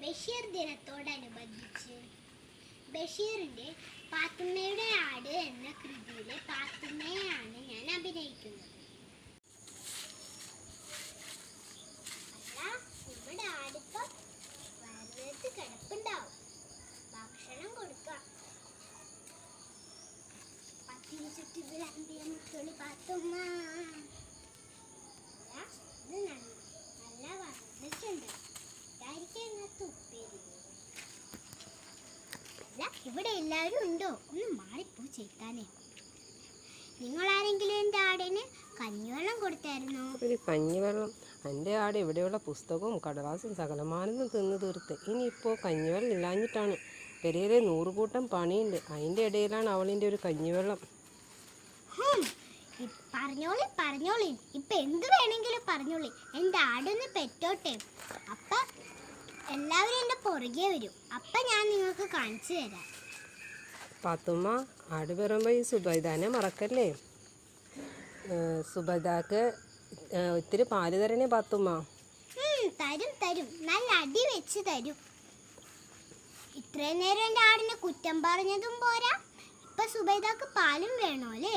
ബഷീർ ദിനത്തോടനുബന്ധിച്ച് ബഷീറിന്റെ പാത്തുമ്മയുടെ ആട് എന്ന കൃതിയിലെ പാത്തുമ്മയാണ് ഞാൻ അഭിനയിക്കുന്നത്. നമ്മുടെ ആടിപ്പോ വയറിനകത്ത് കിടപ്പുണ്ടാവും. ഭക്ഷണം കൊടുക്കാം. പത്തിന് ചുറ്റി വിളമ്പിയ മുത്തുള്ളി പാത്തുമ്മ ഇവിടെ എല്ലാവരും ഉണ്ടോ? ഒന്ന് മാറിപ്പോ ചെയ്താനേ നിങ്ങൾ ആരെങ്കിലും എന്റെ ആടിന് കഞ്ഞിവെള്ളം കൊടുത്തായിരുന്നോ? ഒരു കഞ്ഞിവെള്ളം. എന്റെ ആട് ഇവിടെയുള്ള പുസ്തകവും കടലാസും സകലമാനൊന്നും തിന്ന് തീർത്ത്. ഇനിയിപ്പോൾ കഞ്ഞിവെള്ളം ഇല്ലാഞ്ഞിട്ടാണ്. പെരയിലെ നൂറുകൂട്ടം പണിയുണ്ട്. അതിന്റെ ഇടയിലാണ് അവളിന്റെ ഒരു കഞ്ഞിവെള്ളം. പറഞ്ഞോളി പറഞ്ഞോളി. ഇപ്പൊ എന്ത് വേണമെങ്കിലും പറഞ്ഞോളി. എന്റെ ആടൊന്ന് പെറ്റോട്ടെ. അപ്പ എല്ലാവരും എന്റെ പുറകെ വരും. അപ്പൊ ഞാൻ നിങ്ങൾക്ക് കാണിച്ചു തരാം. പാത്തുമ്മ ആട് പറയുമ്പോൾ ഈ സുബൈദാനെ മറക്കല്ലേ? സുബൈദാക്ക് ഒത്തിരി പാൽ തരണേ പാത്തുമ്മ തരും തരും. നല്ല അടി വെച്ച് തരും. ഇത്രയും നേരം എന്റെ ആടിനെ കുറ്റം പറഞ്ഞതും പോരാ. ഇപ്പൊ സുബൈദാക്ക് പാലും വേണോ അല്ലേ?